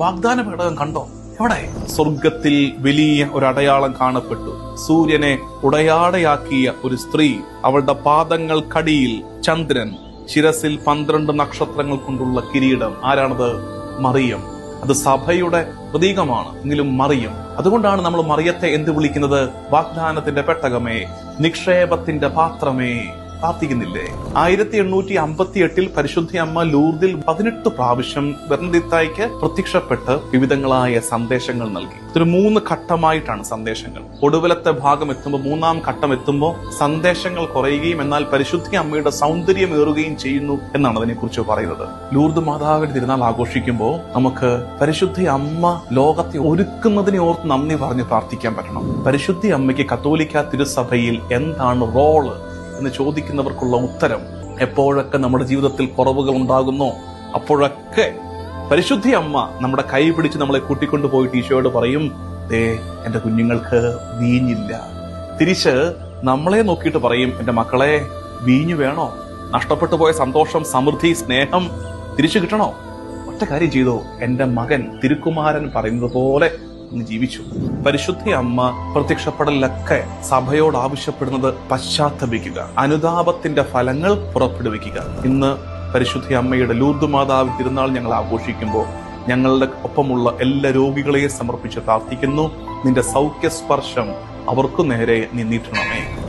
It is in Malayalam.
വാഗ്ദാന പേടകം കണ്ടോ? എവിടെ? സ്വർഗത്തിൽ വലിയ ഒരു അടയാളം കാണപ്പെട്ടു. സൂര്യനെ ഉടയാടയാക്കിയ ഒരു സ്ത്രീ അവളുടെ പാദങ്ങൾ കടിയിൽ ചന്ദ്രൻ. ശിരസിൽ പന്ത്രണ്ട് നക്ഷത്രങ്ങൾ കൊണ്ടുള്ള കിരീടം. ആരാണത്? മറിയം. അത് സഭയുടെ പ്രതീകമാണ്. എങ്കിലും മറിയം. അതുകൊണ്ടാണ് നമ്മൾ മറിയത്തെ എന്ത് വിളിക്കുന്നത്? വാഗ്ദാനത്തിന്റെ പെട്ടകമേ. നിക്ഷേപത്തിന്റെ പാത്രമേ. പ്രാർത്ഥിക്കുന്നില്ലേ ആയിരത്തി എണ്ണൂറ്റി അമ്പത്തി എട്ടിൽ പരിശുദ്ധ അമ്മ ലൂർദിൽ പതിനെട്ട് പ്രാവശ്യം ബെർണദിത്തായിക്ക് പ്രത്യക്ഷപ്പെട്ട് വിവിധങ്ങളായ സന്ദേശങ്ങൾ നൽകി. ഇതൊരു മൂന്ന് ഘട്ടമായിട്ടാണ് സന്ദേശങ്ങൾ. ഒടുവിലത്തെ ഭാഗം എത്തുമ്പോൾ മൂന്നാം ഘട്ടം എത്തുമ്പോൾ സന്ദേശങ്ങൾ കുറയുകയും എന്നാൽ പരിശുദ്ധി അമ്മയുടെ സൗന്ദര്യം ഏറുകയും ചെയ്യുന്നു എന്നാണ് അതിനെക്കുറിച്ച് പറയുന്നത്. ലൂർദ് മാതാവിന്റെ തിരുനാൾ ആഘോഷിക്കുമ്പോൾ നമുക്ക് പരിശുദ്ധി അമ്മ ലോകത്തെ ഒരുക്കുന്നതിനെ ഓർത്ത് നന്ദി പറഞ്ഞ് പ്രാർത്ഥിക്കാൻ പറ്റണം. പരിശുദ്ധി അമ്മയ്ക്ക് കത്തോലിക്ക തിരുസഭയിൽ എന്താണ് റോൾ എന്ന് ചോദിക്കുന്നവർക്കുള്ള ഉത്തരം എപ്പോഴൊക്കെ നമ്മുടെ ജീവിതത്തിൽ കുറവുകൾ ഉണ്ടാകുന്നോ അപ്പോഴൊക്കെ പരിശുദ്ധി അമ്മ നമ്മുടെ കൈ പിടിച്ച് നമ്മളെ കൂട്ടിക്കൊണ്ടു പോയിട്ട് ഈശോയോട് പറയും ദേ എന്റെ കുഞ്ഞുങ്ങൾക്ക് വീഞ്ഞില്ല. തിരിച്ച് നമ്മളെ നോക്കിയിട്ട് പറയും എന്റെ മക്കളെ വീഞ്ഞു വേണോ? നഷ്ടപ്പെട്ടു പോയ സന്തോഷം സമൃദ്ധി സ്നേഹം തിരിച്ചു കിട്ടണോ? ഒറ്റ കാര്യം ചെയ്തോ. എന്റെ മകൻ തിരുക്കുമാരൻ പറയുന്നത് പോലെ ജീവിച്ചു. പരിശുദ്ധ അമ്മ പ്രത്യക്ഷപ്പെടലൊക്കെ സഭയോട് ആവശ്യപ്പെടുന്നത് പശ്ചാത്തപിക്കുക. അനുതാപത്തിന്റെ ഫലങ്ങൾ പുറപ്പെടുവിക്കുക. ഇന്ന് പരിശുദ്ധ അമ്മയുടെ ലൂർദ് മാതാവ് തിരുനാൾ ഞങ്ങൾ ആഘോഷിക്കുമ്പോൾ ഞങ്ങളുടെ ഒപ്പമുള്ള എല്ലാ രോഗികളെയും സമർപ്പിച്ച് പ്രാർത്ഥിക്കുന്നു. നിന്റെ സൗഖ്യസ്പർശം അവർക്കു നേരെ നിന്നിട്ടണമേ